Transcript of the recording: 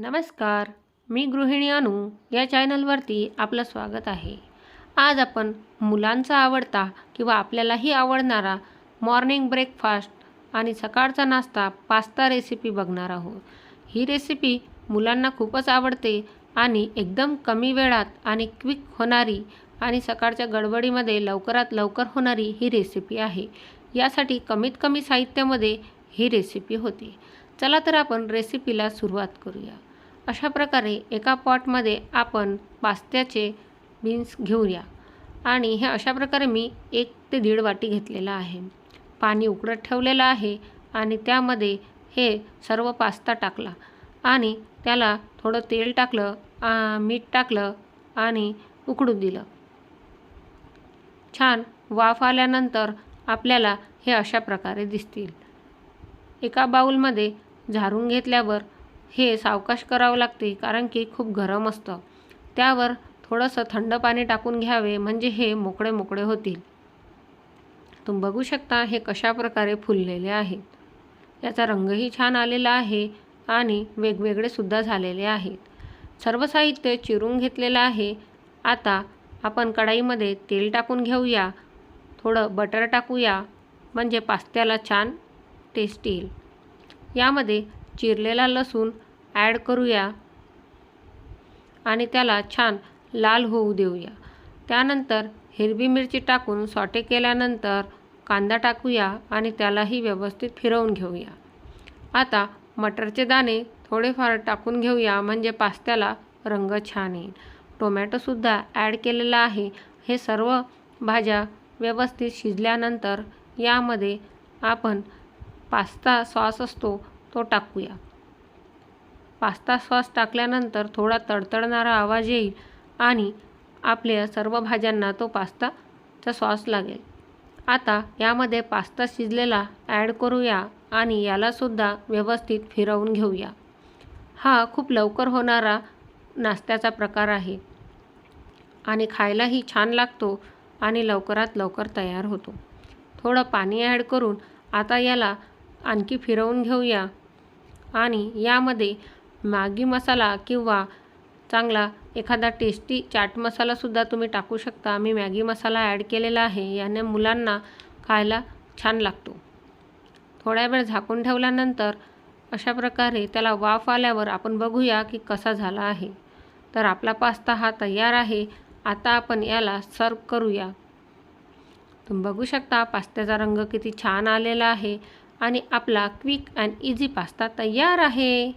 नमस्कार मी गृहिणी अनु या चॅनलवरती आपलं स्वागत आहे. आज आपण मुलांचा आवडता किंवा आपल्यालाही आवडणारा मॉर्निंग ब्रेकफास्ट आणि सकाळचा नाश्ता पास्ता रेसिपी बघणार आहोत. ही रेसिपी मुलांना खूपच आवडते आणि एकदम कमी वेळात आणि क्विक होणारी आणि सकाळच्या गडबडीमध्ये लवकरात लवकर होणारी ही रेसिपी आहे. यासाठी कमीत कमी साहित्यामध्ये ही रेसिपी होते. चला तर आपण रेसिपीला सुरुवात करूया. अशा प्रकारे एका पॉटमध्ये आपण पास्त्याचे बीन्स घेऊया. आणि हे अशा प्रकारे मी एक ते दीड वाटी घेतलेलं आहे. पाणी उकडत ठेवलेलं आहे आणि त्यामध्ये हे सर्व पास्ता टाकला. आणि त्याला थोडं तेल टाकलं आ, मीठ टाकलं आणि उकडून दिलं. छान वाफ आल्यानंतर आपल्याला हे अशा प्रकारे दिसतील. एका बाऊलमध्ये झारून घेतल्यावर हे सावकाश करावं लागते कारण की खूप गरम असतं. त्यावर थोडंसं थंड पाणी टाकून घ्यावे म्हणजे हे मोकळे मोकळे होतील. तुम्ही बघू शकता हे कशा प्रकारे फुललेले आहेत. याचा रंगही छान आलेला आहे आणि वेगवेगळे सुद्धा झालेले आहेत. सर्व साहित्य चिरून घेतलेलं आहे. आता आपण कढाईमध्ये तेल टाकून घेऊया. थोडं बटर टाकूया म्हणजे पास्त्याला छान टेस्ट येईल. यामध्ये चिरलेला लसूण ॲड करूया आणि त्याला छान लाल होऊ देऊया. त्यानंतर हिरवी मिरची टाकून सॉटे केल्यानंतर कांदा टाकूया आणि त्यालाही व्यवस्थित फिरवून घेऊया. आता मटरचे दाणे थोडेफार टाकून घेऊया म्हणजे पास्त्याला रंग छान येईल. टोमॅटोसुद्धा ॲड केलेला आहे. हे सर्व भाज्या व्यवस्थित शिजल्यानंतर यामध्ये आपण पास्ता सॉस असतो तो टाकूया. पास्ता सॉस टाकल्यानंतर थोडा तडतडणारा आवाज येईल आणि आपल्या सर्व भाज्यांना तो पास्ताचा सॉस लागेल. आता यामध्ये पास्ता शिजलेला ॲड करूया आणि यालासुद्धा व्यवस्थित फिरवून घेऊया. हा खूप लवकर होणारा नाश्त्याचा प्रकार आहे आणि खायलाही छान लागतो आणि लवकरात लवकर तयार होतो. थोडं पाणी ॲड करून आता याला आणखी फिरवून घेऊया. आणि यामध्ये मॅगी मसाला किंवा चांगला एखादा टेस्टी चाट मसालासुद्धा तुम्ही टाकू शकता. मी मॅगी मसाला ॲड केलेला आहे. याने मुलांना खायला छान लागतो. थोड्या वेळ झाकून ठेवल्यानंतर अशा प्रकारे त्याला वाफ आल्यावर आपण बघूया की कसा झाला आहे. तर आपला पास्ता हा तयार आहे. आता आपण याला सर्व करूया. तुम्ही बघू शकता पास्त्याचा रंग किती छान आलेला आहे. आणि आपला क्विक अँड इझी पास्ता तयार आहे.